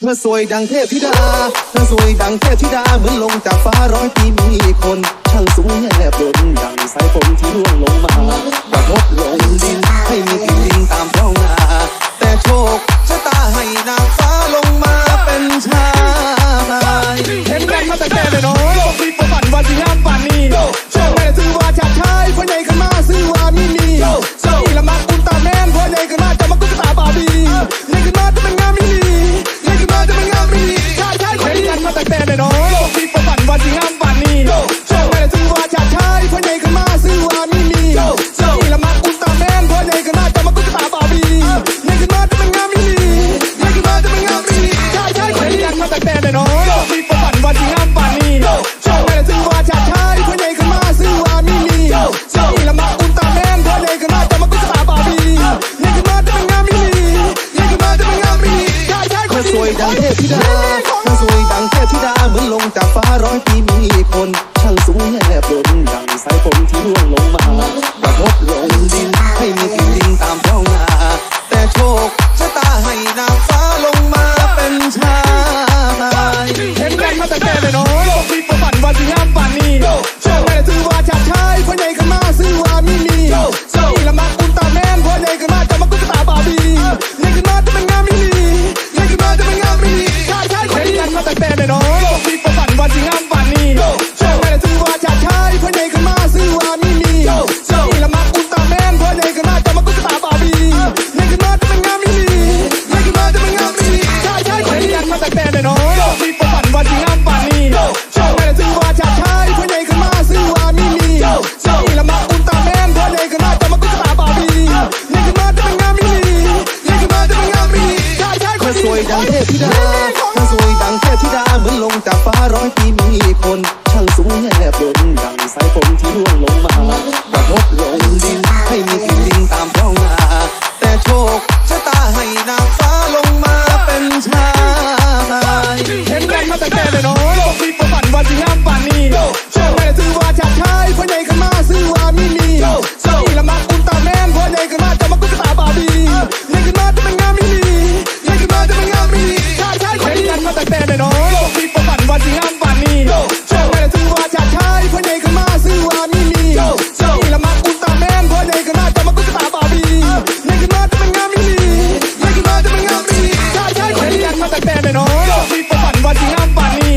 เธอสวยดังเทพธิดา เธอสวยดังเทพธิดา เหมือนลงจากฟ้าร้อยปีมีคน วยดังเทพธิดามันสวยดังเทพธิดาเหมือนลงจากฟ้าร้อยปีมีคนช่างสูงแยบยนดังสายฝนที่ร่วงลงมากระทบลงดินให้มีกลิ่ดินตามท้องนาแต่โชคชะตาให้นางฟ้าลงมาเป็นชายเห็นกันมาแต่แก่ se terminó. Los tipos van vagina, van